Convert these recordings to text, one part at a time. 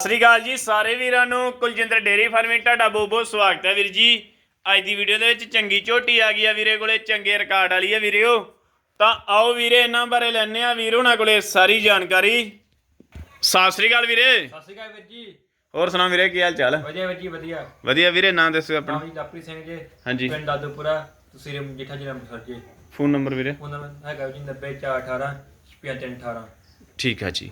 ਸਤਿ ਸ੍ਰੀ ਅਕਾਲ ਜੀ ਸਾਰੇ ਵੀਰਾਂ ਨੂੰ। ਕੁਲਜਿੰਦਰ ਡੇਰੀ ਫਾਰਮਿੰਗ ਤੁਹਾਡਾ ਬਹੁਤ ਬਹੁਤ ਸਵਾਗਤ ਹੈ ਵੀਰ ਜੀ। ਅੱਜ ਦੀ ਵੀਡੀਓ ਦੇ ਵਿੱਚ ਚੰਗੀ ਝੋਟੀ ਆ ਗਈ ਆ ਵੀਰੇ ਕੋਲੇ ਚੰਗੇ ਰਿਕਾਰਡ ਵਾਲੀ ਆ ਵੀਰਿਓ। ਤਾਂ ਆਓ ਵੀਰੇ ਇਹਨਾਂ ਬਾਰੇ ਲੈਣੇ ਆ ਵੀਰ ਉਹਨਾਂ ਕੋਲੇ ਸਾਰੀ ਜਾਣਕਾਰੀ। ਸਤਿ ਸ੍ਰੀ ਅਕਾਲ ਵੀਰੇ। ਸਤਿ ਸ਼੍ਰੀ ਅਕਾਲ ਵੀਰ ਜੀ। ਹੋਰ ਸੁਣਾ ਵੀਰੇ ਕੀ ਹਾਲ ਚਾਲ ਵਧੀਆ ਵੀਰ ਜੀ ਵਧੀਆ। ਵਧੀਆ ਵੀਰੇ ਨਾਂ ਦੱਸੋ ਆਪਣਾ। ਜੀ ਲਾਪਰੀ ਸਿੰਘ ਜੀ। ਹਾਂਜੀ। ਪਿੰਡ ਦਾਦੂਪੁਰਾ ਤੁਸੀਂ ਜਿੱਠਾ ਜ਼ਿਲ੍ਹਾ ਅੰਮ੍ਰਿਤਸਰ ਜੀ। ਫੋਨ ਨੰਬਰ ਵੀਰੇ। ਉਹਨਾਂ ਦਾ ਹੈਗਾ ਜੀ 90418 6518 ਠੀਕ ਆ ਜੀ।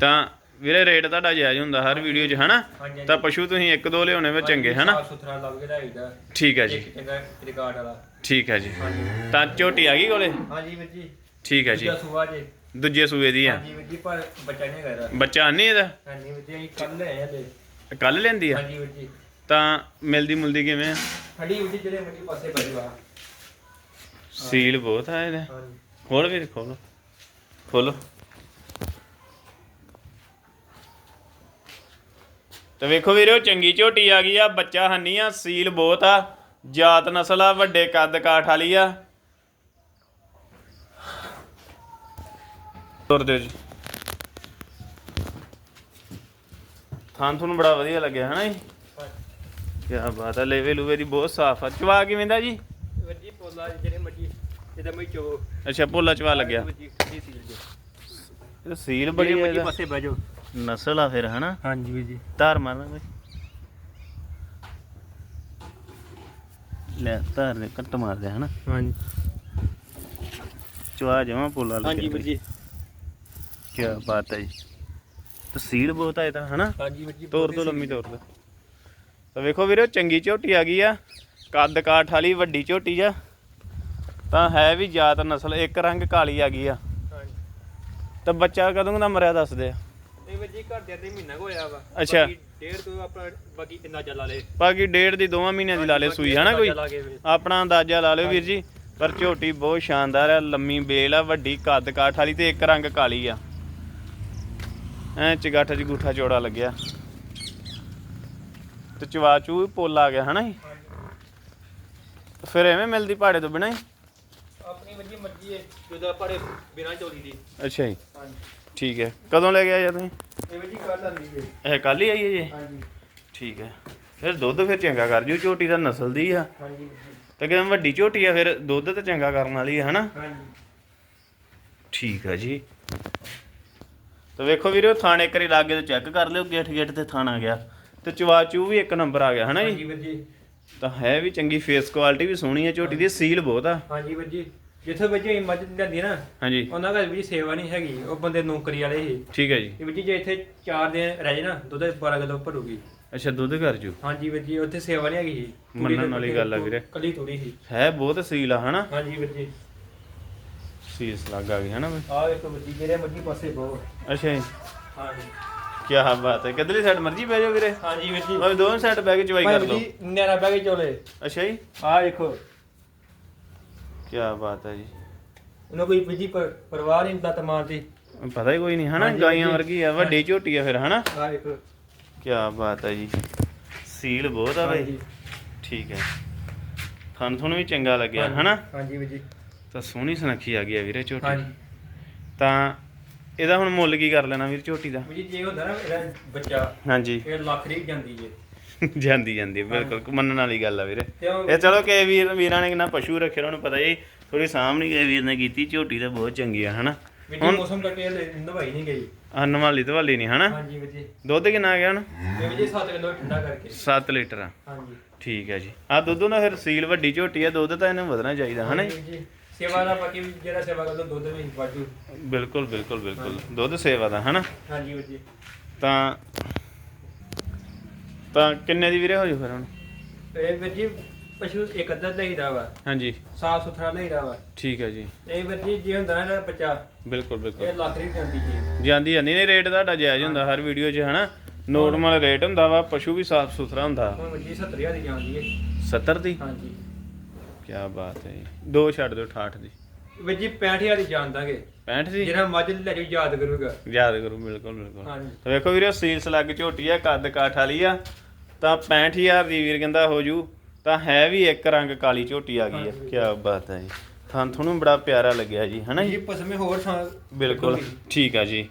ਤਾਂ ਵੀਰੇ ਰੇਟ ਤੁਹਾਡਾ ਜਾਇਜ਼ ਹੁੰਦਾ ਹਰ ਵੀਡੀਓ 'ਚ ਹਨਾ? ਹਾਂਜੀ ਤਾਂ ਪਸ਼ੂ ਤੁਸੀਂ ਇੱਕ ਦੋ ਲਿਆਉਣੇ ਵਿੱਚ ਚੰਗੇ ਹਨਾ? ਸਾਫ਼ ਸੁਥਰਾ ਲੱਗ ਕੇ ਲਾਈਦਾ ਠੀਕ ਹੈ ਜੀ। ਇੱਕ ਚੰਗਾ ਰਿਕਾਰਡ ਵਾਲਾ। ਠੀਕ ਹੈ ਜੀ। ਹਾਂਜੀ। ਤਾਂ ਝੋਟੀ ਆ ਗਈ ਕੋਲੇ? ਹਾਂਜੀ ਵੀਰ ਜੀ। ਠੀਕ ਹੈ ਜੀ। ਦੂਜਾ ਸੂਆ ਜੀ। ਦੂਜੇ ਸੂਏ ਦੀ ਆ। ਹਾਂਜੀ ਵੀਰ ਜੀ ਪਰ ਬੱਚਾ ਨਹੀਂ ਹੈਗਾ ਇਹਦਾ। ਬੱਚਾ ਨਹੀਂ ਇਹਦਾ? ਹਾਂਜੀ ਵੀਰ ਜੀ ਕੱਲ ਹਲੇ ਕੱਲ ਲੈਂਦੀ ਆ? ਹਾਂਜੀ ਵੀਰ ਜੀ। ਤਾਂ ਮਿਲਦੀ ਮੁਲਦੀ ਕਿਵੇਂ ਆ? ਖੜੀ ਵੀਰ ਜੀ ਜਿਹੜੇ ਮੱਜੀ ਪਾਸੇ ਬਜਵਾ ਸੀਲ ਬਹੁਤ ਆ ਇਹਦੇ। ਹਾਂਜੀ। ਖੋਲ ਵੀਰ ਖੋਲੋ ਖੋਲੋ ਤੇ ਵੇਖੋ ਵੀਰੋ ਚੰਗੀ ਝੋਟੀ ਆ ਗਈ ਆ ਬੱਚਾ ਹੰਨੀ ਆ ਸੀਲ ਬਹੁਤ ਆ ਜਾਤ ਨਸਲ ਆ ਵੱਡੇ ਕੱਦ ਕਾਠ ਵਾਲੀ ਆ। ਤੁਰ ਦਿਓ ਜੀ। ਥਾਂ ਤੁਹਾਨੂੰ ਬੜਾ ਵਧੀਆ ਲੱਗਿਆ ਹਨਾ ਜੀ? ਕੀ ਬਾਤ ਆ ਲੇਵੇ ਲੂਵੇ ਦੀ ਬਹੁਤ ਸਾਫ਼ ਆ। ਚਵਾ ਕਿਵੇਂ ਦਾ ਜੀ? ਜੀ ਪੋਲਾ ਜਿਹੜੇ ਮੱਜੀ ਜਿਹਦਾ ਮੈਂ ਚੋ ਅੱਛਾ ਭੋਲਾ ਚਵਾ ਲੱਗਿਆ। ਸੀਲ ਬੜੀ ਇਹਦਾ। ਪਾਸੇ ਬੈਜੋ ਨਸਲ ਆ ਫਿਰ ਹਨਾ? ਹਾਂਜੀ ਵੀਰ ਜੀ। ਧਾਰ ਮਾਰਨਾ ਕੋਈ ਲੈ ਧਾਰ ਦੇ ਕੱਟ ਮਾਰਦੇ ਹਨਾ? ਹਾਂਜੀ। ਚਵਾ ਜਮਾ ਪੋਲਾ ਲੱਗਿਆ ਹਾਂਜੀ ਵੀਰ ਜੀ। ਕੀ ਬਾਤ ਹੈ ਜੀ। ਤਸੀਲ ਬਹੁਤ ਆ ਇਹਦਾ ਹਨਾ? ਹਾਂਜੀ ਵੀਰ ਜੀ ਤੋਰ ਤੋਂ ਲੰਮੀ ਤੋਰ ਤੋਂ ਤਾਂ ਵੇਖੋ ਵੀਰੋ ਚੰਗੀ ਝੋਟੀ ਆ ਗਈ ਆ। ਕੱਦ ਕਾਠ ਵਾਲੀ ਵੱਡੀ ਝੋਟੀ ਆ। ਤਾਂ ਹੈ ਵੀ ਜਾਤ ਨਸਲ ਇੱਕ ਰੰਗ ਕਾਲੀ ਆ ਗਈ ਆ। ਹਾਂਜੀ। ਤਾਂ ਬੱਚਾ ਕਦੋਂ ਦਾ ਮਰਿਆ ਦੱਸਦੇ ਆ। ਇਹ ਵੀਰ ਜੀ ਘਰ ਦੇ ਅੱਧੇ ਮਹੀਨਾ ਕੁ ਹੋਇਆ ਵਾ। ਅੱਛਾ। ਬਾਕੀ ਡੇਢ ਤੋਂ ਆਪਣਾ ਬਾਕੀ ਇੰਨਾ ਚੱਲਾ ਲੇ ਬਾਕੀ ਡੇਢ ਦੀ ਦੋਵਾਂ ਮਹੀਨਿਆਂ ਦੀ ਲਾ ਲੇ ਸੂਈ ਹਨਾ ਕੋਈ? ਆਪਣਾ ਅੰਦਾਜ਼ਾ ਲਾ ਲਿਓ ਵੀਰ ਜੀ। ਪਰ ਝੋਟੀ ਬਹੁਤ ਸ਼ਾਨਦਾਰ ਆ ਲੰਮੀ ਬੇਲ ਆ ਵੱਡੀ ਕੱਦ ਕਾਠ ਵਾਲੀ ਤੇ ਇੱਕ ਰੰਗ ਕਾਲੀ ਆ। ਐ ਚਗਾਠ ਚ ਗੂਠਾ ਚੋੜਾ ਲੱਗਿਆ। ਤੇ ਚਵਾਚੂ ਪੁੱਲ ਆ ਗਿਆ ਹਨਾ ਜੀ? ਫਿਰ ਐਵੇਂ ਮਿਲਦੀ ਪਹਾੜੇ ਤੋਂ ਬਿਨਾਂ ਹੀ? ਆਪਣੀ ਵੀਰ ਜੀ ਮਰਜ਼ੀ ਹੈ ਜਦੋਂ ਆਪਾਂ ਬਿਨਾਂ ਚੋਰੀ ਦੀ। ਅੱਛਾ ਜੀ। ਹਾਂਜੀ। ਠੀਕ ਹੈ। ਕਦੋਂ ਲੈ ਕੇ ਆਏ ਤੁਸੀਂ? ਇਹ ਵੀਰ ਜੀ ਕੱਲ ਆਂਦੀ ਹੈ ਇਹ ਕੱਲ ਹੀ ਆਈ ਹੈ ਜੀ? ਹਾਂਜੀ। ਠੀਕ ਹੈ। ਫਿਰ ਦੁੱਧ ਫਿਰ ਚੰਗਾ ਕਰ ਜੂ ਝੋਟੀ ਦਾ ਨਸਲ ਦੀ ਆ। ਹਾਂਜੀ। ਤੇ ਕਿਵੇਂ ਵੱਡੀ ਝੋਟੀ ਆ ਫਿਰ ਦੁੱਧ ਤੇ ਚੰਗਾ ਕਰਨ ਵਾਲੀ ਆ ਹਨਾ? ਹਾਂਜੀ। ਠੀਕ ਆ ਜੀ। ਤਾਂ ਵੇਖੋ ਵੀਰੋ ਥਾਣੇ ਕਰੀ ਲਾਗੇ ਤੋਂ ਚੈੱਕ ਕਰ ਲਿਓ ਗੇਟ ਗੇਟ ਤੇ ਥਾਣਾ ਗਿਆ। ਤੇ ਚਵਾਚੂ ਵੀ ਇੱਕ ਨੰਬਰ ਆ ਗਿਆ ਹਨਾ ਹਾਂਜੀ ਜੀ ਵੀਰ ਜੀ। ਤਾਂ ਹੈ ਵੀ ਚੰਗੀ ਫੇਸ ਕੁਆਲਿਟੀ ਵੀ ਸੋਹਣੀ ਹੈ ਝੋਟੀ ਦੀ ਸੀਲ ਬਹੁਤ ਆ। ਹਾਂਜੀ ਵੀਰ ਜੀ। ਜਿੱਥੇ ਵੀਰ ਜੀ ਮੱਝ ਲੈਂਦੀ ਨਾ ਹਾਂਜੀ। ਉਹਨਾਂ ਦਾ ਵੀ ਸੇਵਾ ਨਹੀਂ ਹੈਗੀ ਉਹ ਬੰਦੇ ਨੌਕਰੀ ਵਾਲੇ ਸੀ। ਠੀਕ ਹੈ ਜੀ। ਇਹ ਵੀਰ ਜੀ ਇੱਥੇ 4 ਦਿਨ ਰਹਿ ਜੇ ਨਾ ਦੁੱਧ 12 ਕਿਲੋ ਭਰੂਗੀ। ਅੱਛਾ ਦੁੱਧ ਕਰ ਜੂ ਹਾਂਜੀ ਵੀਰ ਜੀ ਉੱਥੇ ਸੇਵਾ ਨਹੀਂ ਹੈਗੀ ਸੀ। ਮੰਨਣ ਵਾਲੀ ਗੱਲ ਆ ਵੀਰੇ। ਕੱਲੀ ਥੋੜੀ ਸੀ। ਹੈ ਬਹੁਤ ਸੀਲ ਆ ਹਨਾ? ਹਾਂਜੀ ਵੀਰ ਜੀ। ਸੀਸ ਲੱਗ ਆ ਗਈ ਹਨਾ ਬਈ? ਆਹ ਵੇਖੋ ਵੀਰ ਜੀ ਜਿਹੜੇ ਮਰਜ਼ੀ ਪਾਸੇ ਬਹੁਤ ਅੱਛਾ ਜੀ। ਹਾਂਜੀ। ਕੀ ਬਾਤ ਹੈ ਕਿੱਧਰਲੀ ਸਾਈਡ ਮਰਜ਼ੀ ਬਹਿ ਜਾਓ ਵੀਰੇ। ਹਾਂਜੀ ਵੀਰ ਜੀ। ਮੈਂ ਦੋਵੇਂ ਸਾਈਡ ਬਹਿ ਕੇ ਚਵਾਈ ਕਰ ਲਓ। ਜੀ ਨਿਆਰਾ ਬੈ ਕੇ ਚੋਲੇ। ਅੱਛਾ ਜੀ। ਆਹ ਵੇਖੋ। ਕੀ ਬਾਤ ਹੈ ਜੀ। ਉਹਨਾਂ ਕੋਈ ਵੀਰ ਜੀ ਪਰ- ਪਰਿਵਾਰ ਹੀ ਲੱਤ ਮਾਰਦੀ ਪਤਾ ਹੀ ਕੋਈ ਨਹੀਂ ਹਨਾ? ਹਾਂਜੀ, ਗਾਈਆਂ ਹਾਂਜੀ। ਵਰਗੀ ਆ ਵੱਡੀ ਝੋਟੀ ਆ ਫਿਰ ਹਨਾ? ਵੇਖੋ ਕੀ ਬਾਤ ਹੈ ਜੀ। ਸੀਲ ਬਹੁਤ ਆ ਬਈ। ਹਾਂਜੀ। ਠੀਕ ਹੈ। ਤੁਹਾਨੂੰ ਤੁਹਾਨੂੰ ਵੀ ਚੰਗਾ ਲੱਗਿਆ ਹਾਂਜੀ, ਹਨਾ? ਹਾਂਜੀ ਵੀਰ ਜੀ। ਤਾਂ ਸੋਹਣੀ ਸੁਨੱਖੀ ਆ ਗਈ ਆ ਵੀਰੇ ਝੋਟੀ। ਹਾਂਜੀ। ਤਾਂ ਇਹਦਾ ਹੁਣ ਮੁੱਲ ਕੀ ਕਰ ਲੈਣਾ ਵੀਰ ਝੋਟੀ ਦਾ? ਵੀਰ ਜੀ ਜੇ ਹੁੰਦਾ ਨਾ ਇਹਦਾ ਬੱਚਾ ਹਾਂਜੀ। ਇਹ ਲੱਖ ਦੀ ਜਾਂਦੀ ਜੇ। ਜਾਂਦੀ ਜਾਂਦੀ ਬਿਲਕੁਲ ਮੰਨਣ ਵਾਲੀ ਗੱਲ ਆ ਵੀਰੇ। ਤੇ ਇਹ ਚਲੋ ਕਿ ਵੀਰ ਵੀਰਾਂ ਨੇ ਕਿੰਨਾ ਪਸ਼ੂ ਰੱਖੇ ਉਹਨਾਂ ਨੂੰ ਪਤਾ ਹੀ ਥੋੜੀ ਸਾਹਮਣੇ ਕਿਸੇ ਵੀਰ ਨੇ ਕੀਤੀ ਝੋਟੀ ਤਾਂ ਬਹੁਤ ਚੰਗੀ ਆ ਹਨਾ? ਜੀ ਮੌਸਮ ਕਰਕੇ ਹਲੇ ਨਵਾਈ ਨਹੀਂ ਗਈ। ਆ ਨਵਾਲੀ ਧਵਾਲੀ ਨਹੀਂ ਹਨਾ? ਹਾਂਜੀ ਜੀ। ਦੁੱਧ ਕਿੰਨਾ ਆ ਗਿਆ ਹੁਣ? ਵੀਰ ਜੀ 7 ਕਿਲੋ ਠੰਡਾ ਕਰਕੇ। 7 ਲੀਟਰ ਆ। ਹਾਂਜੀ। ਠੀਕ ਹੈ ਜੀ। ਆ ਦੁੱਧ ਨਾਲ ਫਿਰ ਸੀਲ ਵੱਡੀ ਝੋਟੀ ਆ ਦੁੱਧ ਤਾਂ ਇਹਨੂੰ ਵਧਣਾ ਚਾਹੀਦਾ ਹਨਾ ਜੀ? ਸੇਵਾ ਦਾ ਬਾਕੀ ਵੀ ਜਿਹੜਾ ਸੇਵਾ ਕਰਦਾ ਦੁੱਧ ਵੀ ਵਾਜੂ ਬਿਲਕੁਲ ਬਿਲਕੁਲ ਬਿਲਕੁਲ। ਦੁੱਧ ਸੇਵਾ ਦਾ ਹਨਾ? ਹਾਂਜੀ ਜੀ। ਤਾਂ ਤਾਂ ਕਿੰਨੇ ਦੀ ਵੀਰੇ ਹੋ ਜੂ ਫਿਰ ਹੁਣ? ਇਹ ਵੀਰ ਜੀ ਪਸ਼ੂ ਇੱਕ ਅੱਧਾ ਲਈਦਾ ਵਾ। ਹਾਂਜੀ। ਸਾਫ਼ ਸੁਥਰਾ ਲਈਦਾ ਵਾ। ਠੀਕ ਹੈ ਜੀ। ਇਹ ਵੀਰ ਜੀ ਜੇ ਹੁੰਦਾ ਨਾ ਇਹਦਾ ਬੱਚਾ ਬਿਲਕੁਲ ਬਿਲਕੁਲ। ਇਹ ਲੱਖ ਦੀ ਜਾਂਦੀ ਜੀ ਜਾਂਦੀ ਜਾਂਦੀ ਨਹੀਂ ਰੇਟ ਤੁਹਾਡਾ ਜਾਇਜ਼ ਹੁੰਦਾ ਹਰ ਵੀਡੀਓ 'ਚ ਹਨਾ? ਨੋਰਮਲ ਰੇਟ ਹੁੰਦਾ ਵਾ ਪਸ਼ੂ ਵੀ ਸਾਫ਼ ਸੁਥਰਾ ਹੁੰਦਾ। ਹੁਣ ਵੀਰ ਜੀ 70000 ਦੀ ਜਾਂਦੀ ਹੈ 70 ਦੀ? ਹਾਂਜੀ। ਕੀ ਬਾਤ ਹੈ ਜੀ। ਦੋ ਛੱਡ ਦਿਓ 68 ਦੀ। ਵੀਰ ਜੀ 65000 ਦੀ ਜਾਣ ਦਾਂਗੇ। 65 ਦੀ? ਜਿਹੜਾ ਮੱਝ ਲੈ ਜਾਓ ਯਾਦ ਕਰੂਗਾ। ਯਾਦ ਕਰੋ ਬਿਲਕੁਲ ਬਿਲਕੁਲ। ਹਾਂਜੀ। ਤਾਂ ਵੇਖੋ ਵੀਰੇ ਸੀਲਸ ਲੱਗ ਝੋਟੀ ਆ ਕੱਦ ਕਾਠ ਵਾਲੀ ਆ। ਤਾਂ 65000 ਦੀ ਵੀਰ ਕਹਿੰਦਾ ਹੋ ਜੂ ਤਾਂ ਹੈ ਵੀ ਇੱਕ ਰੰਗ ਕਾਲੀ ਝੋਟੀ ਆ ਗਈ ਆ ਕੀ ਬਾਤ ਹੈ ਜੀ। ਥਾਂ ਤੁਹਾਨੂੰ ਬੜਾ ਪਿਆਰਾ ਲੱਗਿਆ ਜੀ ਹਨਾ ਜੀ? ਪਸਮੇ ਹੋਰ ਥਾਂ ਬਿਲਕੁਲ ਠੀਕ ਆ ਜੀ।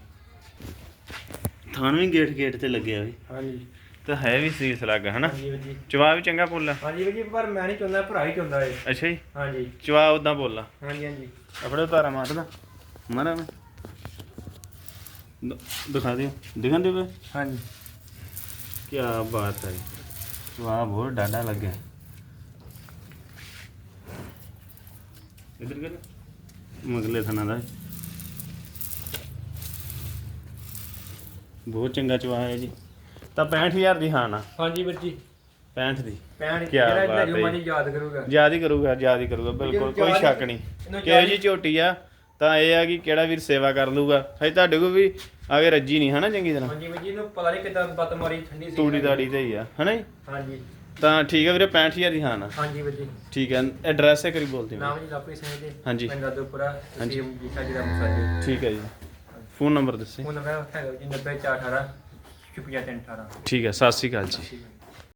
ਥਾਨ ਵੀ ਗੇਟ ਗੇਟ ਤੇ ਲੱਗਿਆ ਵੀ। ਹਾਂਜੀ। ਤਾਂ ਹੈ ਵੀ ਸੀਸ ਲੱਗ ਹਨਾ? ਹਾਂਜੀ ਵੀਰ ਜੀ ਚਵਾ ਵੀ ਚੰਗਾ ਬੋਲਾ ਹਾਂਜੀ ਵੀਰ ਜੀ ਪਰ ਮੈਂ ਨਹੀਂ ਚਾਹੁੰਦਾ ਭਰਾ ਹੀ ਚਾਹੁੰਦਾ ਏ ਅੱਛਾ ਜੀ। ਹਾਂਜੀ। ਚਵਾ ਉਦਾਂ ਬੋਲਾ ਹਾਂਜੀ ਹਾਂਜੀ। ਆਪਣੇ ਤਾਰਾ ਮਾਰਦਾ। ਮਾਰਾ ਮੈਂ। ਦਿਖਾ ਦਿਓ। ਦਿਖਾਂ ਦਿਓ ਹਾਂਜੀ। ਕੀ ਬਾਤ ਹੈ। ਵਾਹ ਬਹੁਤ ਡਾਡਾ ਲੱਗਿਆ। ਇਧਰ ਕਰ ਮਗਲੇ ਥਣਾ ਦਾ। ਬਹੁਤ ਚੰਗਾ ਚਵਾ ਹੈ ਜੀ। ਤਾਂ 65000 ਦੀ ਹਾਂ ਨਾ। ਹਾਂਜੀ ਵੀਰ ਜੀ। 65 ਦੀ। ਪੈਣ ਕਿਆ ਜਿਹੜਾ ਬਾਤ ਹੈ। ਮਨੀ ਯਾਦ ਕਰੂਗਾ। ਯਾਦ ਹੀ ਕਰੂਗਾ ਯਾਦ ਹੀ ਕਰੂਗਾ ਬਿਲਕੁਲ। ਕੋਈ ਸ਼ੱਕ ਨਹੀਂ। ਕਿਹੋ ਜੀ ਝੋਟੀ ਆ? ਤਾਂ ਇਹ ਆ ਕਿ ਕਿਹੜਾ ਵੀਰ ਸੇਵਾ ਕਰ ਲੂਗਾ ਹਜੇ ਤੁਹਾਡੇ ਕੋਲ ਵੀ ਆਗੇ ਰੱਜੀ ਨਹੀਂ ਹਨਾ ਚੰਗੀ ਤਰ੍ਹਾਂ? ਹਾਂਜੀ ਜੀ ਨੂੰ ਪਤਾ ਨਹੀਂ ਕਿਦਾਂ ਬੱਤ ਮਾਰੀ ਠੰਡੀ ਸੀ। ਤੂੜੀ ਦਾੜੀ ਤੇ ਹੀ ਆ ਹਨਾ ਜੀ? ਹਾਂਜੀ। ਤਾਂ ਠੀਕ ਹੈ ਵੀਰੇ 65000 ਦੀ ਹਾਂ ਨਾ। ਹਾਂਜੀ ਜੀ। ਠੀਕ ਹੈ ਐਡਰੈਸ ਹੈ ਕਰੀ ਬੋਲਦੇ ਨਾਮ ਜੀ ਲਾਪਰੀ ਸਿੰਘ ਜੀ ਹਾਂਜੀ। ਪਿੰਡ ਦਾਦੂਪੁਰਾ ਹਾਂਜੀ। ਤਹਿਸੀਲ ਜੀਠਾ ਜ਼ਿਲ੍ਹਾ ਮੁਕਤਸਰ ਠੀਕ ਹੈ ਜੀ। ਫੋਨ ਨੰਬਰ ਦੱਸੇ। ਫੋਨ ਨੰਬਰ ਹੈਗਾ ਜੀ 90418 6318 ਠੀਕ ਹੈ ਸਤਿ ਸ਼੍ਰੀ ਅਕਾਲ ਜੀ।